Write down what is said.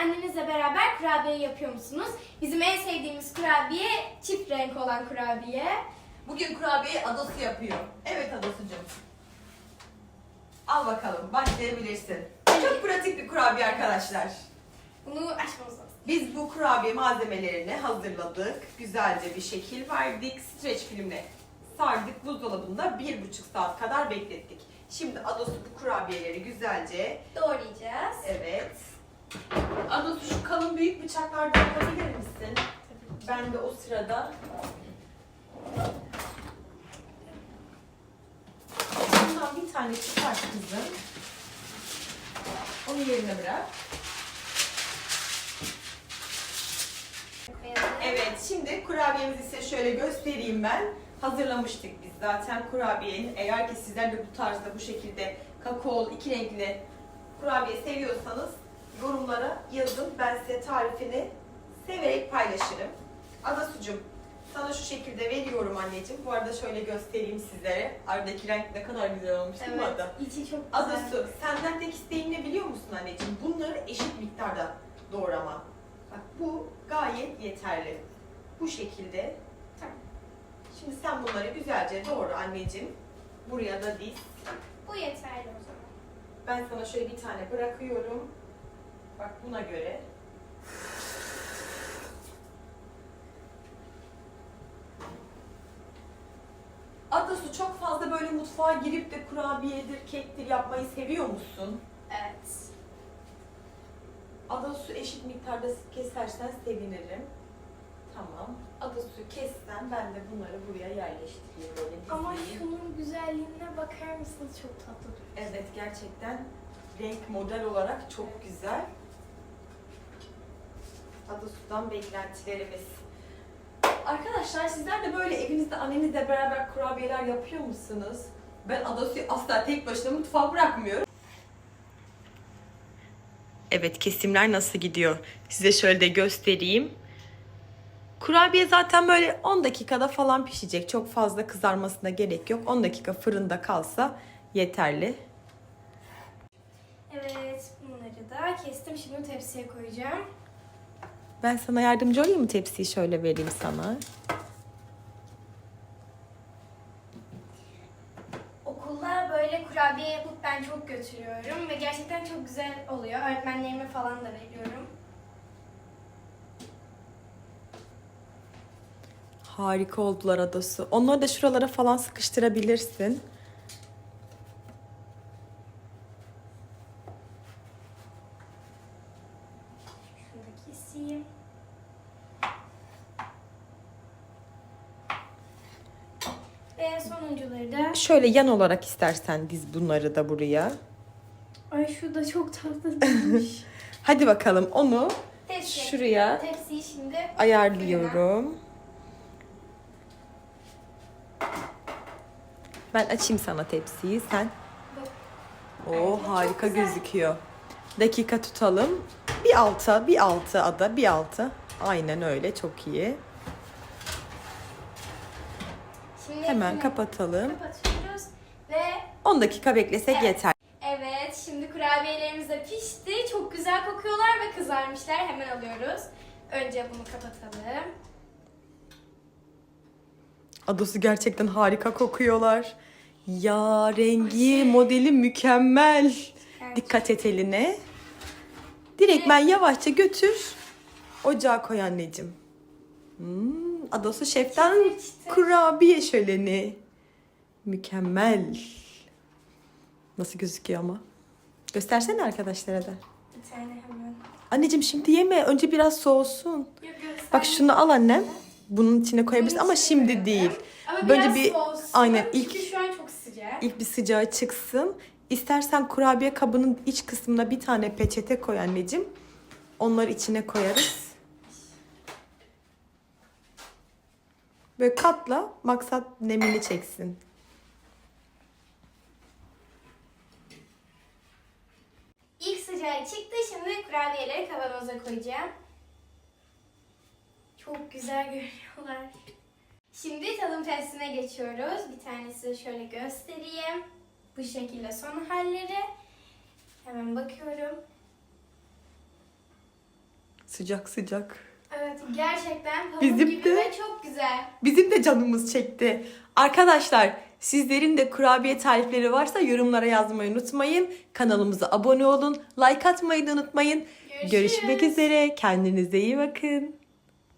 annenizle beraber kurabiye yapıyor musunuz? Bizim en sevdiğimiz kurabiye çift renk olan kurabiye. Bugün kurabiye adası yapıyor. Evet adasıcığım. Al bakalım başlayabilirsin. Çok pratik bir kurabiye arkadaşlar. Bunu açmamız lazım. Biz bu kurabiye malzemelerini hazırladık. Güzelce bir şekil verdik. Streç filmle sardık. Buzdolabında bir buçuk saat kadar beklettik. Şimdi Adosu bu kurabiyeleri güzelce Doğrayacağız. Evet. Adosu şu kalın büyük bıçaklardan yapabilir misin? Ben de o sırada bundan bir tane çıkart kızım. Onu yerine bırak. Evet, şimdi kurabiyemizi size şöyle göstereyim ben. Hazırlamıştık biz zaten kurabiyenin. Eğer ki sizler de bu tarzda bu şekilde kakaolu iki renkli kurabiye seviyorsanız yorumlara yazın. Ben size tarifini severek paylaşırım. Adasucum sana şu şekilde veriyorum anneciğim. Bu arada şöyle göstereyim sizlere. Aradaki renk ne kadar güzel olmuş değil mi Evet, Ada? içi çok güzel. Adasu senden tek isteğim ne biliyor musun anneciğim? Bunları eşit miktarda doğrama. Bak bu gayet yeterli. Bu şekilde. Tamam. Şimdi sen bunları güzelce doğra anneciğim. Buraya da diz. Bu yeterli o zaman. Ben sana şöyle bir tane bırakıyorum. Bak buna göre. Adasu çok fazla böyle mutfağa girip de kurabiyedir, kektir yapmayı seviyor musun? Evet. Adasu eşit miktarda kesersen sevinirim. Tamam. Adasu kessen ben de bunları buraya yerleştireyim böyle Ama dizeyim. şunun güzelliğine bakar mısınız? Çok tatlı duruyor. Evet gerçekten renk model olarak çok güzel. Adasu'dan beklentilerimiz. Arkadaşlar sizler de böyle evinizde annenizle beraber kurabiyeler yapıyor musunuz? Ben Adasu'yu asla tek başına mutfağa bırakmıyorum. Evet kesimler nasıl gidiyor? Size şöyle de göstereyim. Kurabiye zaten böyle 10 dakikada falan pişecek. Çok fazla kızarmasına gerek yok. 10 dakika fırında kalsa yeterli. Evet, bunları da kestim. Şimdi tepsiye koyacağım. Ben sana yardımcı olayım mı tepsiyi şöyle vereyim sana. Okulda böyle kurabiye yapıp ben çok götürüyorum ve gerçekten çok güzel oluyor. Öğretmenlerime falan da veriyorum. Harika oldular adası. Onları da şuralara falan sıkıştırabilirsin. Şunu da keseyim. Ve sonuncuları da... Şöyle yan olarak istersen diz bunları da buraya. Ay şu da çok tatlıymış. Hadi bakalım onu Tepsiye. şuraya Tepsiyi şimdi ayarlıyorum. Ben açayım sana tepsiyi sen. Ay, Oo çok harika güzel. gözüküyor. Dakika tutalım. Bir alta, bir altı ada, bir altı. Aynen öyle çok iyi. Şimdi Hemen hepsini kapatalım. kapatıyoruz ve 10 dakika beklesek Evet. yeter. evet şimdi kurabiyelerimiz de pişti. Çok güzel kokuyorlar ve kızarmışlar. Hemen alıyoruz. Önce bunu kapatalım. Adası gerçekten harika kokuyorlar. Ya rengi, Aşırı. modeli mükemmel. Evet. Dikkat et eline. Direkt ben yavaşça götür. Ocağa koy anneciğim. Hmm, adası şeften kurabiye şöleni. Mükemmel. Nasıl gözüküyor ama? Göstersene arkadaşlara da. Bir tane hemen. Anneciğim şimdi yeme. Önce biraz soğusun. Yok, Bak şunu al annem. Bunun içine koyabilirsin ama şimdi değil. Ama Böyle biraz bir- soğusun. aynen, Çünkü ilk- şu an çok sıcak. İlk bir sıcağı çıksın. İstersen kurabiye kabının iç kısmına bir tane peçete koy anneciğim. Onları içine koyarız. Böyle katla maksat nemini çeksin. İlk sıcağı çıktı. Şimdi kurabiyeleri kavanoza koyacağım. Çok güzel görünüyorlar. Şimdi tadım testine geçiyoruz. Bir tanesi şöyle göstereyim. Bu şekilde son halleri. Hemen bakıyorum. Sıcak sıcak. Evet gerçekten pamuk Bizim gibi de- ve çok güzel. Bizim de canımız çekti. Arkadaşlar sizlerin de kurabiye tarifleri varsa yorumlara yazmayı unutmayın. Kanalımıza abone olun. Like atmayı da unutmayın. Görüşmek üzere. Kendinize iyi bakın.